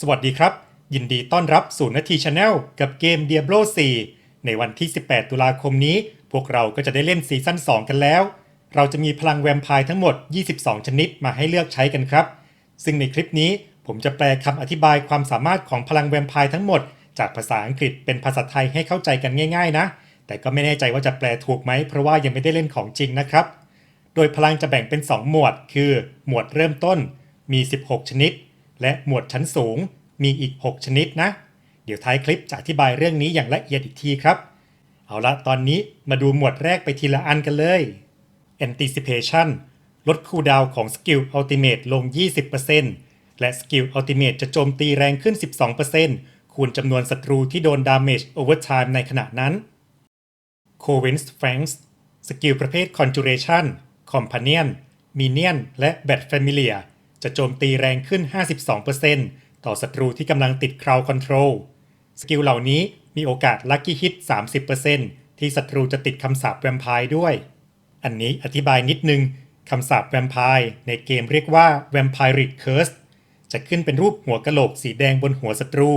สวัสดีครับ ยินดีต้อนรับสู่นาทีชาแนลกับเกม Diablo 4 ในวันที่ 18 ตุลาคมนี้ พวกเราก็จะได้เล่นซีซั่น 2 กันแล้ว เราจะมีพลังแวมไพร์ทั้งหมด 22 ชนิดมาให้เลือกใช้กันครับ ซึ่งในคลิปนี้ผมจะแปลคำอธิบายความสามารถของพลังแวมไพร์ทั้งหมด จากภาษาอังกฤษเป็นภาษาไทยให้เข้าใจกันง่าย ๆ นะ แต่ก็ไม่แน่ใจว่าจะแปลถูกไหมเพราะว่ายังไม่ได้เล่นของจริงนะครับ โดยพลังจะแบ่งเป็น 2 หมวด คือ หมวดเริ่มต้น มี 16 ชนิด และหมวดชั้นสูงมีอีก 6 ชนิดนะ เดี๋ยวท้ายคลิปจะอธิบายเรื่องนี้อย่างละเอียดอีกทีครับ เอาละตอนนี้มาดูหมวดแรกไปทีละอันกันเลย Anticipation ลดคูดาวของสกิล Ultimate ลง 20%และสกิล Ultimate จะโจมตีแรงขึ้น 12%คูณจำนวนศัตรูที่โดน Damage Overtime ในขณะนั้น c o v e n s f a n g s สกิลประเภท Conjuration Companion Minion และ Bat Familiar จะโจมตีแรงขึ้น 52%ต่อศัตรูที่กำลังติด Crowd Control สกิลเหล่านี้มีโอกาส Lucky Hit 30%ที่ศัตรูจะติดคำสาปแวมไพร์ด้วย อันนี้อธิบายนิดนึง คำสาปแวมไพร์ในเกมเรียกว่า Vampiric Curse จะขึ้นเป็นรูปหัวกะโหลกสีแดงบนหัวศัตรู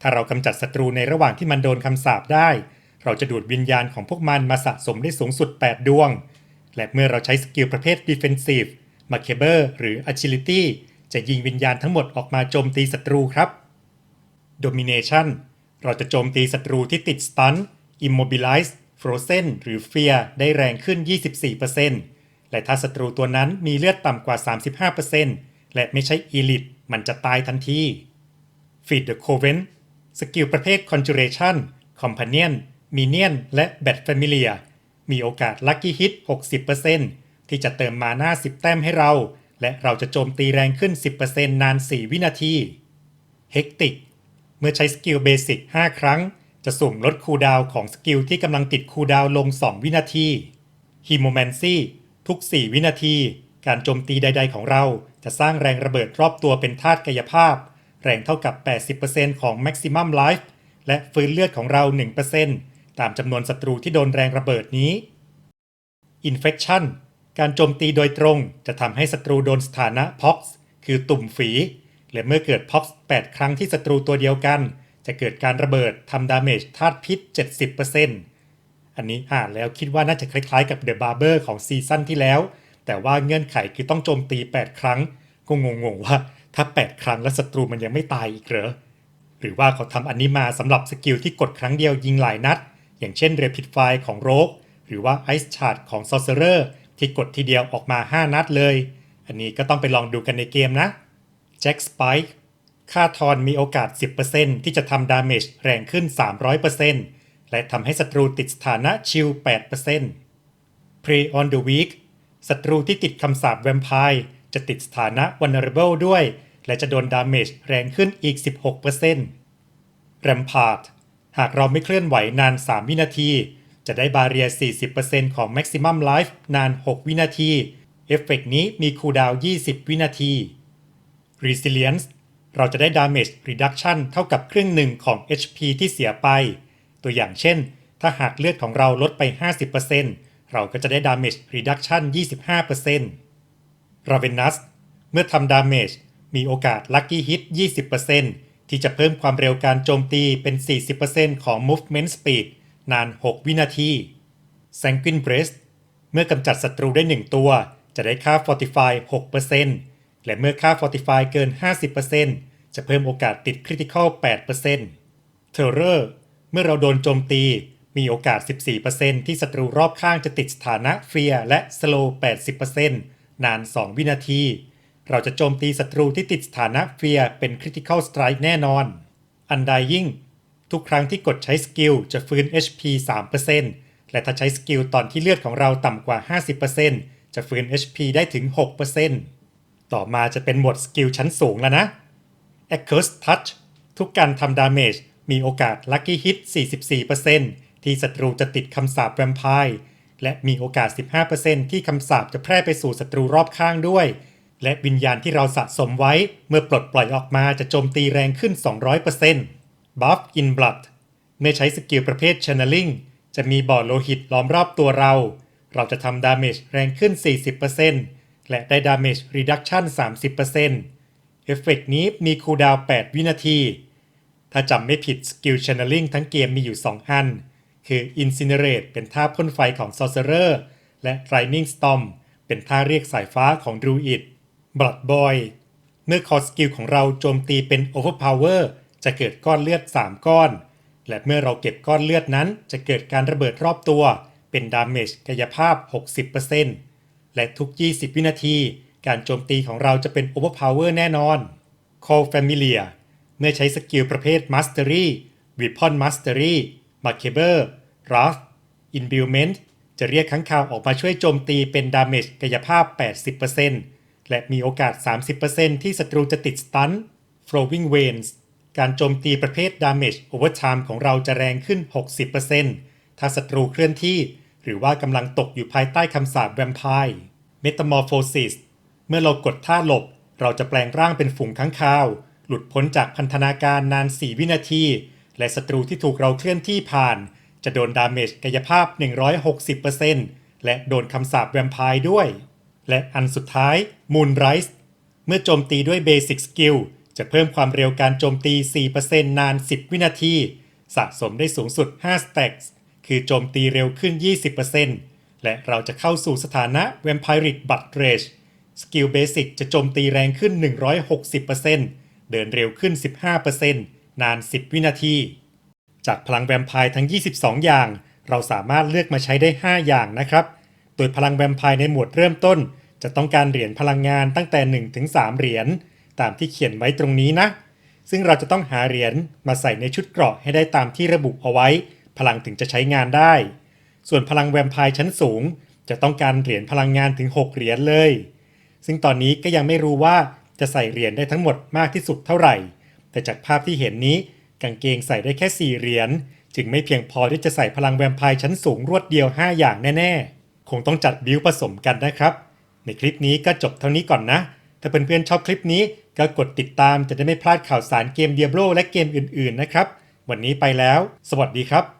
ถ้าเรากำจัดศัตรูในระหว่างที่มันโดนคำสาปได้ เราจะดูดวิญญาณของพวกมันมาสะสมได้สูงสุด 8 ดวง และเมื่อเราใช้สกิลประเภท Defensive m a c a b e r หรือ Agility จะยิงวิญญาณทั้งหมดออกมาโจมตีศัตรูครับ Domination เราจะโจมตีศัตรูที่ติด Stun Immobilize Frozen หรือ Fear ได้แรงขึ้น 24%และถ้าศัตรูตัวนั้นมีเลือดต่ำกว่า 35%และไม่ใช่ Elite มันจะตายทันที Feed the Coven สกิลประเภท Conjuration Companion Minion และ Bat Familiar มีโอกาส Lucky Hit 60% ที่จะเติมมาหน้า 10 แต้มให้เรา และเราจะโจมตีแรงขึ้น 10%นาน 4 วินาที Hectic เมื่อใช้สกิลเบสิก5ครั้ง จะสุ่มลดคูดาวของสกิลที่กำลังติดคูดาวลง 2 วินาที Hemomancy ทุก 4 วินาที การโจมตีใด ๆ ของเราจะสร้างแรงระเบิดรอบตัวเป็นธาตุกายภาพ แรงเท่ากับ 80%ของ Maximum Life และฟื้นเลือดของเรา 1%ตามจำนวนศัตรูที่โดนแรงระเบิดนี้ Infection การโจมตีโดยตรงจะทำให้ศัตรูโดนสถานะ Pox คือตุ่มฝีและเมื่อเกิด Pox 8 ครั้งที่ศัตรูตัวเดียวกัน จะเกิดการระเบิดทำดาเมจธาตุพิษ 70%อันนี้อ่านแล้วคิดว่าน่าจะคล้ายๆกับ The Barber ของซีซั่นที่แล้ว แต่ว่าเงื่อนไขคือต้องโจมตี 8 ครั้ง ก็งงๆว่าถ้า 8 ครั้งแล้วศัตรูมันยังไม่ตายอีกเหรอ หรือว่าเขาทำอันนี้มาสำหรับสกิลที่กดครั้งเดียวยิงหลายนัด อย่างเช่น Rapid Fire ของโรกหรือว่า Ice Shard ของ Sorcerer ที่กดทีเดียวออกมา 5 นัดเลย อันนี้ก็ต้องไปลองดูกันในเกมนะ Jack Spike ค่าทอนมีโอกาส 10%ที่จะทำดาเมจแรงขึ้น 300%และทำให้ศัตรูติดสถานะชิล 8% Prey on the Weak ศัตรูที่ติดคำสาปแวมไพร์จะติดสถานะ Vulnerable ด้วย และจะโดนดาเมจแรงขึ้นอีก 16% Rampart หากเราไม่เคลื่อนไหวนาน 3 วินาที จะได้บาเรีย 40%ของ Maximum Life นาน 6 วินาที เอฟเฟกนี้มีคูลดาวน์20 วินาที Resilience เราจะได้ Damage Reduction เท่ากับครึ่งหนึ่งของ HP ที่เสียไป ตัวอย่างเช่น ถ้าหากเลือดของเราลดไป 50%เราก็จะได้ Damage Reduction 25% Ravenous เมื่อทำ Damage มีโอกาส Lucky Hit 20%ที่จะเพิ่มความเร็วการโจมตีเป็น 40%ของ Movement Speed นาน 6 วินาที Sanguine Breast เมื่อกำจัดศัตรูได้ 1 ตัว จะได้ค่า Fortify 6%และเมื่อค่า Fortify เกิน 50%จะเพิ่มโอกาสติด Critical 8% Terror เมื่อเราโดนโจมตี มีโอกาส 14%ที่ศัตรูรอบข้างจะติดสถานะ Fear และ Slow 80%นาน 2 วินาที เราจะโจมตีศัตรูที่ติดสถานะ Fear เป็น Critical Strike แน่นอน Undying ทุกครั้งที่กดใช้สกิลจะฟื้น HP 3%และถ้าใช้สกิลตอนที่เลือดของเราต่ำกว่า 50%จะฟื้น HP ได้ถึง 6%ต่อมาจะเป็นหมวดสกิลชั้นสูงแล้วนะ Accurate Touch ทุกการทำดาเมจมีโอกาส Lucky Hit 44%ที่ศัตรูจะติดคำสาปแวมไพร์และมีโอกาส 15%ที่คำสาปจะแพร่ไปสู่ศัตรูรอบข้างด้วย และวิญญาณที่เราสะสมไว้เมื่อปลดปล่อยออกมาจะโจมตีแรงขึ้น 200% Buff in Blood เมื่อใช้สกิลประเภท Channeling จะมีบ่อโลหิตล้อมรอบตัวเรา เราจะทำดาเมจแรงขึ้น 40%และได้ดาเมจ Reduction 30%เอฟเฟกต์นี้มีคูลดาว 8 วินาที ถ้าจำไม่ผิดสกิล Channeling ทั้งเกมมีอยู่ 2 อัน คือ Incinerate เป็นท่าพ่นไฟของ Sorcerer และ Lightning Storm เป็นท่าเรียกสายฟ้าของ Druid Blood Boy เมื่อคอสกิลของเราโจมตีเป็น Overpower จะเกิดก้อนเลือด 3 ก้อน และเมื่อเราเก็บก้อนเลือดนั้น จะเกิดการระเบิดรอบตัว เป็นดามเมจกายภาพ 60%และทุก 20 วินาที การโจมตีของเราจะเป็น Overpower แน่นอน Call Familiar เมื่อใช้สกิลประเภท Mastery Weapon Mastery m a r k a b e Wrath Imbuement จะเรียกข้างคาวออกมาช่วยโจมตีเป็นดามเมจกายภาพ 80%และมีโอกาส 30%ที่ศัตรูจะติดสตัน Flowing Veins การโจมตีประเภท Damage Overtime ของเราจะแรงขึ้น 60%ถ้าศัตรูเคลื่อนที่ หรือว่ากำลังตกอยู่ภายใต้คำสาปแวมไพร์ Metamorphosis เมื่อเรากดท่าหลบ เราจะแปลงร่างเป็นฝูงค้างคาว หลุดพ้นจากพันธนาการนาน 4 วินาที และศัตรูที่ถูกเราเคลื่อนที่ผ่าน จะโดนดาเมจกายภาพ 160%และโดนคำสาปแวมไพร์ด้วย และอันสุดท้าย Moonrise เมื่อโจมตีด้วย Basic Skill จะเพิ่มความเร็วการโจมตี 4%นาน 10 วินาที สะสมได้สูงสุด 5 stacks คือโจมตีเร็วขึ้น 20%และเราจะเข้าสู่สถานะ Vampiric Blood Rage สกิลเบสิกจะโจมตีแรงขึ้น 160%เดินเร็วขึ้น 15%นาน 10 วินาที จากพลังแวมไพร์ทั้ง 22 อย่าง เราสามารถเลือกมาใช้ได้ 5 อย่างนะครับ โดยพลังแวมไพร์ในหมวดเริ่มต้น จะต้องการเหรียญพลังงานตั้งแต่1ถึง3เหรียญ ตามที่เขียนไว้ตรงนี้นะ ซึ่งเราจะต้องหาเหรียญมาใส่ในชุดเกราะให้ได้ตามที่ระบุเอาไว้ พลังถึงจะใช้งานได้ ส่วนพลังแวมไพร์ชั้นสูง จะต้องการเหรียญพลังงานถึง 6 เหรียญเลย ซึ่งตอนนี้ก็ยังไม่รู้ว่าจะใส่เหรียญได้ทั้งหมดมากที่สุดเท่าไหร่ แต่จากภาพที่เห็นนี้กางเกงใส่ได้แค่ 4 เหรียญจึงไม่เพียงพอที่จะใส่พลังแวมไพร์ชั้นสูงรวดเดียว 5 อย่างแน่ ๆ คงต้องจัดบิวผสมกันนะครับ ในคลิปนี้ก็จบเท่านี้ก่อนนะ ถ้าเพื่อนๆชอบคลิปนี้ก็กดติดตามจะได้ไม่พลาดข่าวสารเกมเดียบโลและเกมอื่นๆนะครับ วันนี้ไปแล้ว สวัสดีครับ